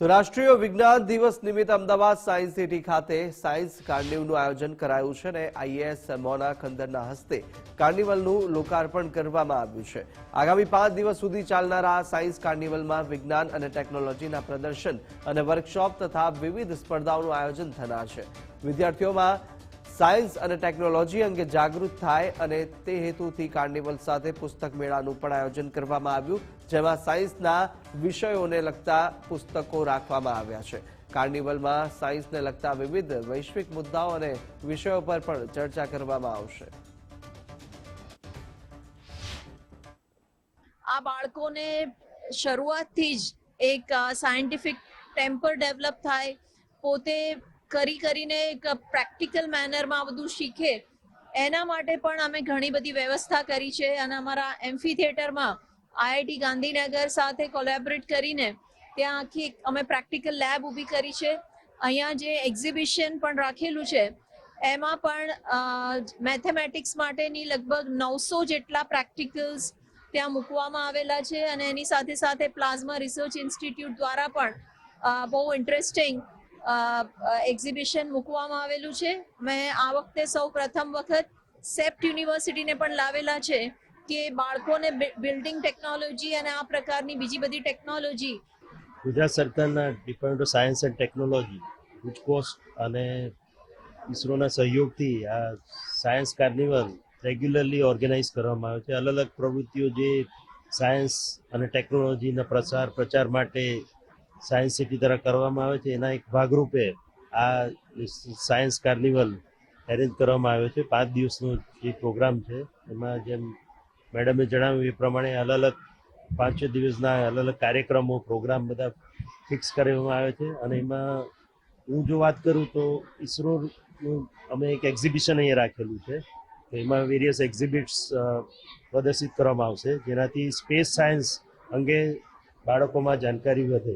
તો રાષ્ટ્રીય વિજ્ઞાન દિવસ નિમિત્તે અમદાવાદ સાયન્સ સિટી ખાતે સાયન્સ કાર્નિવલનું આયોજન કરાયું છે અને આઈએએસ મોના ખંદરના હસ્તે કાર્નિવલનું લોકાર્પણ કરવામાં આવ્યું છે. આગામી પાંચ દિવસ સુધી ચાલનારા આ સાયન્સ કાર્નિવલમાં વિજ્ઞાન અને ટેકનોલોજીના પ્રદર્શન અને વર્કશોપ તથા વિવિધ સ્પર્ધાઓનું આયોજન થનાર છે. વિદ્યાર્થીઓમાં સાયન્સ અને ટેકનોલોજી અંગે જાગૃત થાય અને તે હેતુથી કાર્નિવલ સાથે પુસ્તક મેળાનું પણ આયોજન કરવામાં આવ્યું, જેમાં સાયન્સના વિષયોને લગતા પુસ્તકો રાખવામાં આવ્યા છે. કાર્નિવલમાં સાયન્સને લગતા વિવિધ વૈશ્વિક મુદ્દાઓ અને વિષયો પર પણ ચર્ચા કરવામાં આવશે. આ બાળકોને શરૂઆતથી જ એક સાયન્ટિફિક ટેમ્પર ડેવલપ થાય, પોતે કરી કરીને એક પ્રેક્ટિકલ મેનરમાં બધું શીખે, એના માટે પણ અમે ઘણી બધી વ્યવસ્થા કરી છે અને અમારા એમ્ફી થિયેટરમાં આઈઆઈટી ગાંધીનગર સાથે કોલેબરેટ કરીને ત્યાં આખી અમે પ્રેક્ટિકલ લેબ ઊભી કરી છે. અહીંયા જે એક્ઝિબિશન પણ રાખેલું છે, એમાં પણ મેથેમેટિક્સ માટેની લગભગ નવસો જેટલા પ્રેક્ટિકલ્સ ત્યાં મૂકવામાં આવેલા છે અને એની સાથે સાથે પ્લાઝમા રિસર્ચ ઇન્સ્ટિટ્યૂટ દ્વારા પણ બહુ ઇન્ટરેસ્ટિંગ એક્ઝિબિશન મૂકવામાં આવેલું છે. મેં આ વખતે સૌ પ્રથમ વખત સેપ્ટ યુનિવર્સિટીને પણ લાવેલા છે કે બાળકોને બિલ્ડિંગ ટેકનોલોજી અને આ પ્રકારની બીજી બધી ટેકનોલોજી ગુજરાત સરકારના department of science and technology GUJCOST અને ઇસરોના સહયોગથી આ સાયન્સ કાર્નિવલ રેગ્યુલરલી ઓર્ગેનાઇઝ કરવામાં આવે છે. અલગ અલગ પ્રવૃત્તિઓ જે સાયન્સ અને ટેકનોલોજીના પ્રસાર, પ્રચાર માટે સાયન્સ સિટી દ્વારા કરવામાં આવે છે. એના એક ભાગરૂપે આ સાયન્સ કાર્નિવલ એરેન્જ કરવામાં આવ્યો છે. પાંચ દિવસનો જે પ્રોગ્રામ છે, એમાં જેમ મેડમે જણાવ્યું એ પ્રમાણે અલગ અલગ પાંચ દિવસના અલગ અલગ કાર્યક્રમો પ્રોગ્રામ બધા ફિક્સ કરવામાં આવે છે. અને એમાં હું જો વાત કરું તો ઇસરોનું અમે એક એક્ઝિબિશન અહીંયા રાખેલું છે. તો એમાં વેરિયસ એક્ઝિબિટ્સ પ્રદર્શિત કરવામાં આવશે. જેનાથી સ્પેસ સાયન્સ અંગે બાળકોમાં જાણકારી વધે.